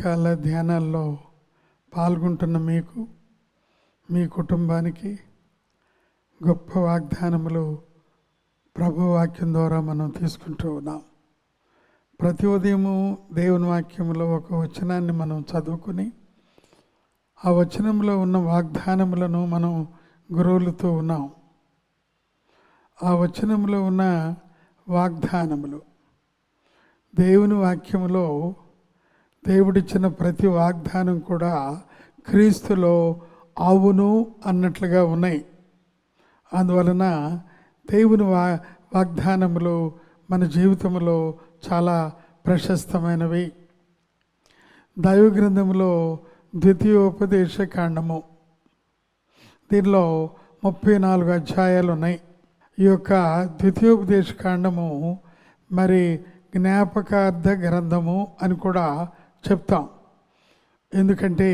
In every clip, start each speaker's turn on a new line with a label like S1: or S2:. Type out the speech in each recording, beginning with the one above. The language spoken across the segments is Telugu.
S1: ఉదయకాల ధ్యానాల్లో పాల్గొంటున్న మీకు మీ కుటుంబానికి గొప్ప వాగ్దానములు ప్రభు వాక్యం ద్వారా మనం తీసుకుంటూ ఉన్నాం. ప్రతి ఉదయము దేవుని వాక్యంలో ఒక వచనాన్ని మనం చదువుకుని ఆ వచనంలో ఉన్న వాగ్దానములను మనం గురువులతో ఉన్నాం. ఆ వచనంలో ఉన్న వాగ్దానములు దేవుని వాక్యములో దేవుడిచ్చిన ప్రతి వాగ్దానం కూడా క్రీస్తులో అవును అన్నట్లుగా ఉన్నాయి. అందువలన దేవుని వా వాగ్దానములు మన జీవితంలో చాలా ప్రశస్తమైనవి. దైవ గ్రంథంలో ద్వితీయోపదేశ కాండము దీనిలో ముప్పై నాలుగు అధ్యాయాలు ఉన్నాయి ఈ యొక్క ద్వితీయోపదేశ కాండము మరి జ్ఞాపకార్థ గ్రంథము అని కూడా చెప్తాం ఎందుకంటే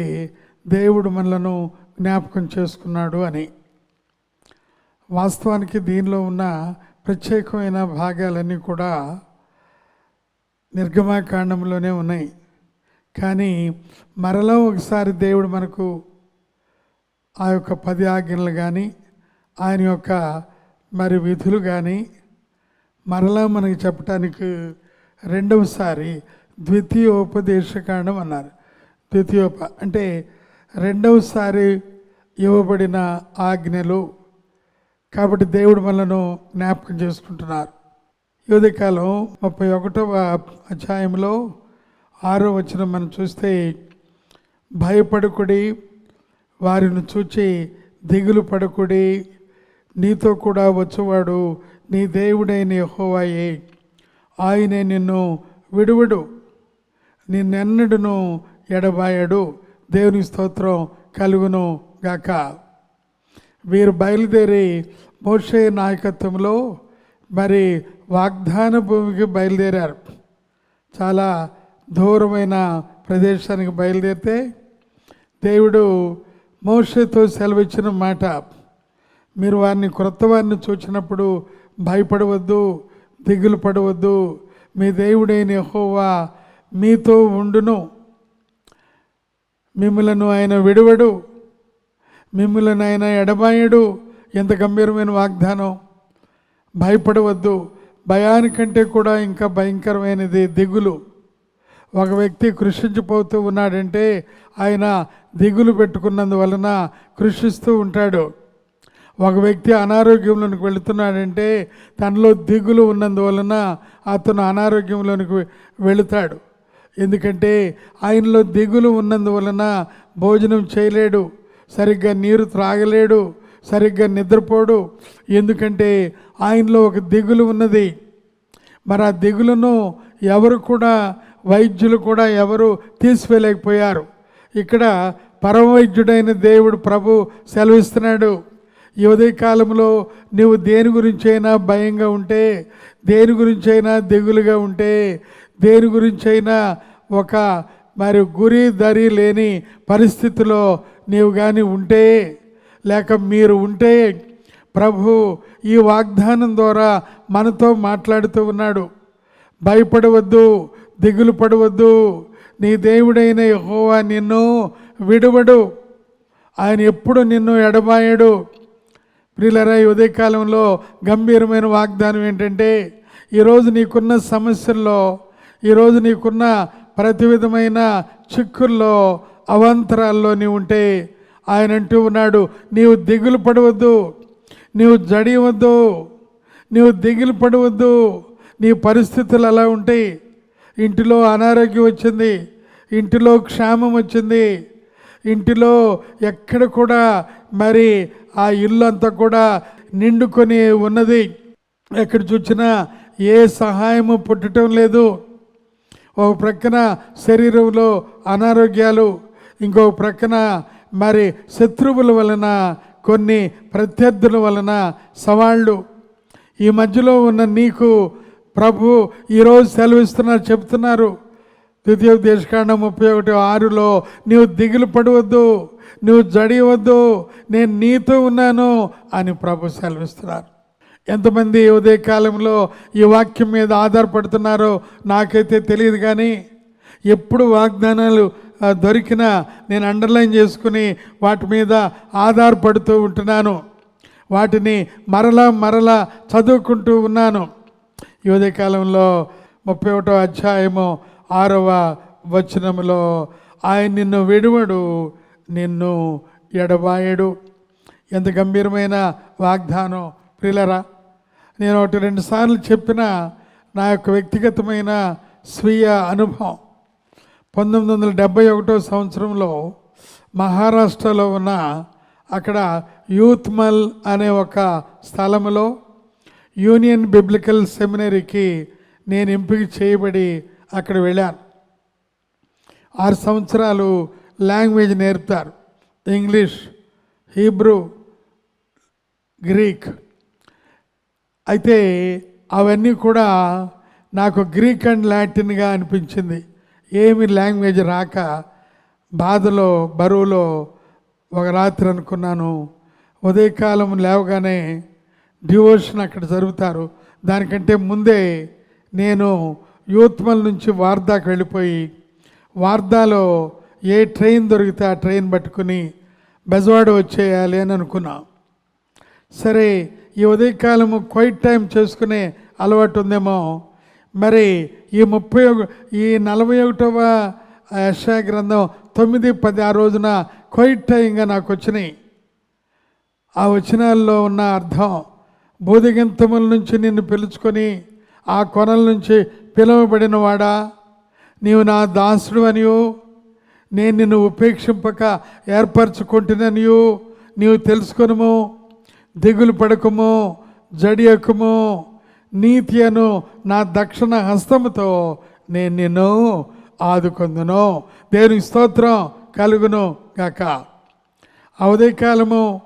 S1: దేవుడు మనలను జ్ఞాపకం చేసుకున్నాడు అని. వాస్తవానికి దీనిలో ఉన్న ప్రత్యేకమైన భాగాలన్నీ కూడా నిర్గమాకాండంలోనే ఉన్నాయి. కానీ మరలా ఒకసారి దేవుడు మనకు ఆ యొక్క పది ఆజ్ఞలు కానీ ఆయన యొక్క మరి విధులు కానీ మరలా మనకి చెప్పటానికి రెండవసారి ద్వితీయోపదేశకాండం అన్నారు ద్వితీయోప అంటే రెండవసారి ఇవ్వబడిన ఆజ్ఞలు. కాబట్టి దేవుడు మనను జ్ఞాపకం చేసుకుంటున్నారు. యువతికాలం ముప్పై ఒకటవ అధ్యాయంలో ఆరో వచ్చిన మనం చూస్తే భయపడకుడి వారిని చూచి దిగులు పడకుడి నీతో కూడా వచ్చేవాడు నీ దేవుడైన హోవాయే ఆయనే నిన్ను విడువడు. నిన్నెన్నడును ఎడబాయడు. దేవుని స్తోత్రం కలుగును గాక. వీరు బయలుదేరి మోషే నాయకత్వంలో మరి వాగ్దాన భూమికి బయలుదేరారు. చాలా దూరమైన ప్రదేశానికి బయలుదేరితే దేవుడు మోషతో సెలవిచ్చిన మాట. మీరు వారిని క్రొత్త వారిని చూచినప్పుడు భయపడవద్దు దిగులు పడవద్దు. మీ దేవుడైన హోవా మీతో ఉండును. మిమ్మలను ఆయన విడువడు. మిమ్మలను ఆయన ఎడబాయడు. ఎంత గంభీరమైన వాగ్దానం. భయపడవద్దు. భయానికంటే కూడా ఇంకా భయంకరమైనది దిగులు. ఒక వ్యక్తి కృషించిపోతూ ఉన్నాడంటే ఆయన దిగులు పెట్టుకున్నందువలన కృషిస్తూ ఉంటాడు. ఒక వ్యక్తి అనారోగ్యంలోనికి వెళుతున్నాడంటే తనలో దిగులు ఉన్నందువలన అతను అనారోగ్యంలోనికి వెళుతాడు. ఎందుకంటే ఆయనలో దిగులు ఉన్నందువలన భోజనం చేయలేడు సరిగ్గా నీరు త్రాగలేడు సరిగ్గా నిద్రపోడు. ఎందుకంటే ఆయనలో ఒక దిగులు ఉన్నది. మరి ఆ దిగులను ఎవరు కూడా వైద్యులు కూడా ఎవరు తీసివేయలేకపోయారు. ఇక్కడ పరమవైద్యుడైన దేవుడు ప్రభు సెలవిస్తున్నాడు. ఈ ఉదయకాలంలో నువ్వు దేని గురించైనా భయంగా ఉంటే దేని గురించైనా దిగులుగా ఉంటే దేని గురించైనా ఒక మరి గురి దరి లేని పరిస్థితిలో నీవు కానీ ఉంటే లేక మీరు ఉంటే ప్రభు ఈ వాగ్దానం ద్వారా మనతో మాట్లాడుతూ ఉన్నాడు. భయపడవద్దు దిగులు పడవద్దు. నీ దేవుడైన యెహోవా నిన్ను విడువడు. ఆయన ఎప్పుడు నిన్ను ఎడబాయడు. ప్రిలరా ఉదయకాలంలో గంభీరమైన వాగ్దానం ఏంటంటే ఈరోజు నీకున్న సమస్యల్లో ఈరోజు నీకున్న ప్రతి విధమైన చిక్కుల్లో అవాంతరాల్లో నీవు ఉంటే ఆయన అంటూ ఉన్నాడు నీవు దిగులు పడవద్దు నీవు జడియవద్దు నీవు దిగులు పడవద్దు నీ పరిస్థితులు అలా ఉంటాయి ఇంటిలో అనారోగ్యం వచ్చింది ఇంటిలో క్షేమం వచ్చింది ఇంటిలో ఎక్కడ కూడా మరి ఆ ఇల్లు అంతా కూడా నిండుకొని ఉన్నది. ఎక్కడ చూసినా ఏ సహాయము పుట్టడం లేదు. ఒక ప్రక్కన శరీరంలో అనారోగ్యాలు ఇంకో ప్రక్కన మరి శత్రువుల వలన కొన్ని ప్రత్యర్థుల వలన సవాళ్ళు ఈ మధ్యలో ఉన్న నీకు ప్రభు ఈరోజు సెలవిస్తున్నారు చెప్తున్నారు. ద్వితీయ దేశకాండం ముప్పై ఒకటి ఆరులో నీవు దిగులు పడవద్దు నువ్వు జడియవద్దు నేను నీతో ఉన్నాను అని ప్రభు సెలవిస్తున్నారు. ఎంతమంది ఉదయకాలంలో ఉదయ కాలంలో ఈ వాక్యం మీద ఆధారపడుతున్నారో నాకైతే తెలియదు కానీ ఎప్పుడు వాగ్దానాలు దొరికిన దొరికినా నేను అండర్లైన్ చేసుకుని వాటి మీద ఆధారపడుతూ ఉంటున్నాను. వాటిని మరలా మరలా చదువుకుంటూ ఉన్నాను. ఈ ఉదయకాలంలో ముప్పై ఒకటో అధ్యాయము ఆరవ వచనములో ఆయన నిన్ను విడువడు నిన్ను ఎడబాయడు. ఎంత గంభీరమైన వాగ్దానం ప్రిలరా. నేను ఒకటి రెండు సార్లు చెప్పిన నా యొక్క వ్యక్తిగతమైన స్వీయ అనుభవం. పంతొమ్మిది వందల డెబ్భై ఒకటో సంవత్సరంలో మహారాష్ట్రలో ఉన్న అక్కడ యూత్మల్ అనే ఒక స్థలంలో యూనియన్ బిబ్లికల్ సెమినరీకి నేను ఎంపిక చేయబడి అక్కడ వెళ్ళాను. ఆరు సంవత్సరాలు లాంగ్వేజ్ నేర్పుతారు. English Hebrew Greek. అయితే అవన్నీ కూడా నాకు గ్రీక్ అండ్ లాటిన్గా అనిపించింది. ఏమి లాంగ్వేజ్ రాక బాధలో బరువులో ఒక రాత్రి అనుకున్నాను. ఉదయకాలం లేవగానే డివోషన్ అక్కడ జరుగుతారు. దానికంటే ముందే నేను యూత్మల్ నుంచి వార్దాకు వెళ్ళిపోయి వార్దాలో ఏ ట్రైన్ దొరికితే ఆ ట్రైన్ పట్టుకుని బెజవాడ వచ్చేయాలి అని అనుకున్నా. సరే ఈ ఉదయకాలము క్వైట్ టైం చేసుకునే అలవాటు ఉందేమో మరి ఈ ముప్పై ఒక- ఈ నలభై ఒకటవ యశా గ్రంథం తొమ్మిది పది ఆ రోజున క్వైట్ టైంగా నాకు వచ్చినాయి. ఆ వచనాల్లో ఉన్న అర్థం బోధిగింతముల నుంచి నిన్ను పిలుచుకొని ఆ కొనల నుంచి పిలువబడిన వాడా నీవు నా దాసుడు అనియు? నేను నిన్ను ఉపేక్షింపక ఏర్పరచుకుంటుననియు నీవు తెలుసుకొనుము? దిగులు పడకము జడియకుము. నీతి అను నా దక్షిణ హస్తముతో నేను నిన్ను ఆదుకొందును. దేవుని స్తోత్రం కలుగును గాక. ఆ ఉదయకాలము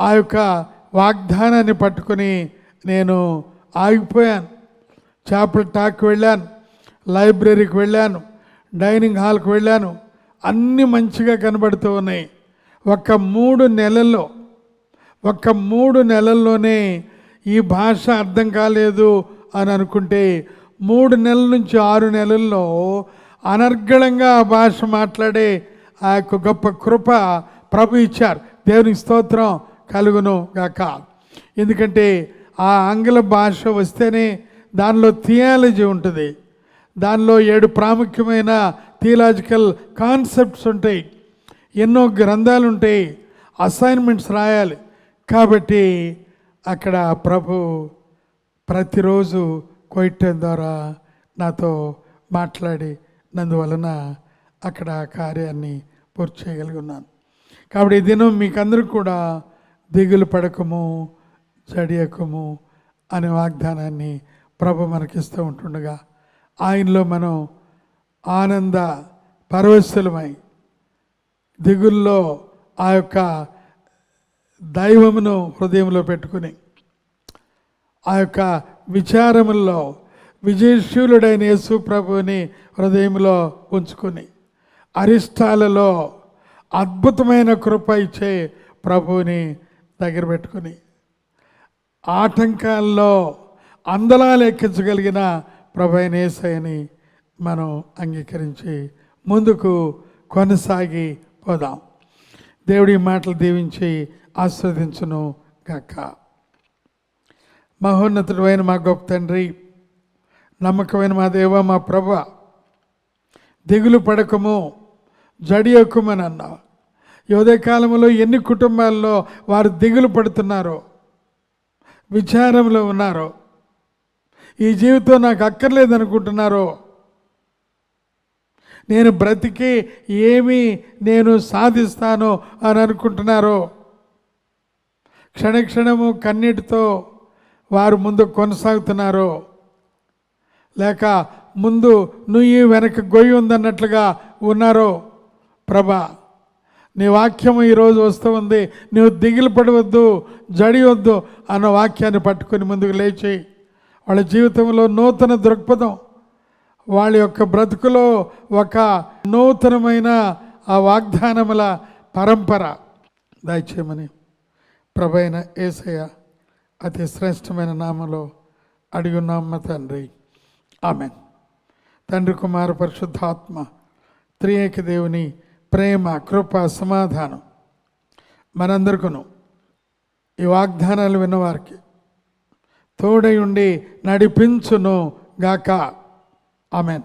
S1: ఆ యొక్క వాగ్దానాన్ని పట్టుకొని నేను ఆగిపోయాను. చేపల టాక్కి వెళ్ళాను లైబ్రరీకి వెళ్ళాను డైనింగ్ హాల్కి వెళ్ళాను. అన్నీ మంచిగా కనబడుతూ ఉన్నాయి. ఒక మూడు నెలల్లో ఒక్క మూడు నెలల్లోనే ఈ భాష అర్థం కాలేదు అని అనుకుంటే మూడు నెలల నుంచి ఆరు నెలల్లో అనర్గళంగా ఆ భాష మాట్లాడే ఆ యొక్క గొప్ప కృప ప్రభు ఇచ్చారు. దేవుని స్తోత్రం కలుగును గాక. ఎందుకంటే ఆ ఆంగ్ల భాష వస్తేనే దానిలో థియాలజీ ఉంటుంది. దానిలో ఏడు ప్రాముఖ్యమైన థియలాజికల్ కాన్సెప్ట్స్ ఉంటాయి. ఎన్నో గ్రంథాలు ఉంటాయి అసైన్మెంట్స్ రాయాలి. కాబట్టి అక్కడ ప్రభు ప్రతిరోజు కొయిట్టం ద్వారా నాతో మాట్లాడి నందువలన అక్కడ కార్యాన్ని పూర్తి చేయగలిగి ఉన్నాను. కాబట్టి ఈ దినం మీకందరూ కూడా దిగులు పడకము జడియకము అనే వాగ్దానాన్ని ప్రభు మనకిస్తూ ఉంటుండగా ఆయనలో మనం ఆనంద పరవశులమై దిగుల్లో ఆ యొక్క దైవమును హృదయంలో పెట్టుకుని ఆ యొక్క విచారముల్లో విజయశూలుడైన యేసు ప్రభుని హృదయంలో ఉంచుకుని అరిష్టాలలో అద్భుతమైన కృప ఇచ్చే ప్రభువుని దగ్గర పెట్టుకుని ఆటంకాల్లో అందలాలు ఎక్కించగలిగిన ప్రభు అయిన మనం అంగీకరించి ముందుకు కొనసాగి పోదాం. దేవుడి మాటలు దీవించి ఆస్వాదించును గాక. మహోన్నతుడైన మా గొప్ప తండ్రి నమ్మకమైన మా దేవ మా ప్రభ దిగులు పడకము జడియకుమని అన్నావు. యోదే కాలంలో ఎన్ని కుటుంబాల్లో వారు దిగులు పడుతున్నారో విచారంలో ఉన్నారో ఈ జీవితం నాకు అక్కర్లేదనుకుంటున్నారో నేను బ్రతికి ఏమి నేను సాధిస్తాను అని అనుకుంటున్నారో క్షణక్షణము కన్నీటితో వారు ముందు కొనసాగుతున్నారో లేక ముందు నుయ్యి వెనక గొయ్యి ఉందన్నట్లుగా ఉన్నారో ప్రభా నీ వాక్యం ఈరోజు వస్తూ ఉంది. నువ్వు దిగులు పడవద్దు జడివద్దు అన్న వాక్యాన్ని పట్టుకొని ముందుకు లేచి వాళ్ళ జీవితంలో నూతన దృక్పథం వాళ్ళ యొక్క బ్రతుకులో ఒక నూతనమైన ఆ వాగ్దానముల పరంపర. దయచేయమని. ప్రభైన ఏసయ్య అతి శ్రేష్టమైన నామలో అడిగున్నామ్మ తండ్రి. ఆమె తండ్రి కుమార పరిశుద్ధాత్మ త్రియేక దేవుని ప్రేమ కృప సమాధానం మనందరికను. ఈ వాగ్దానాలు విన్నవారికి తోడై ఉండి నడిపించును గాక ఆమెన్.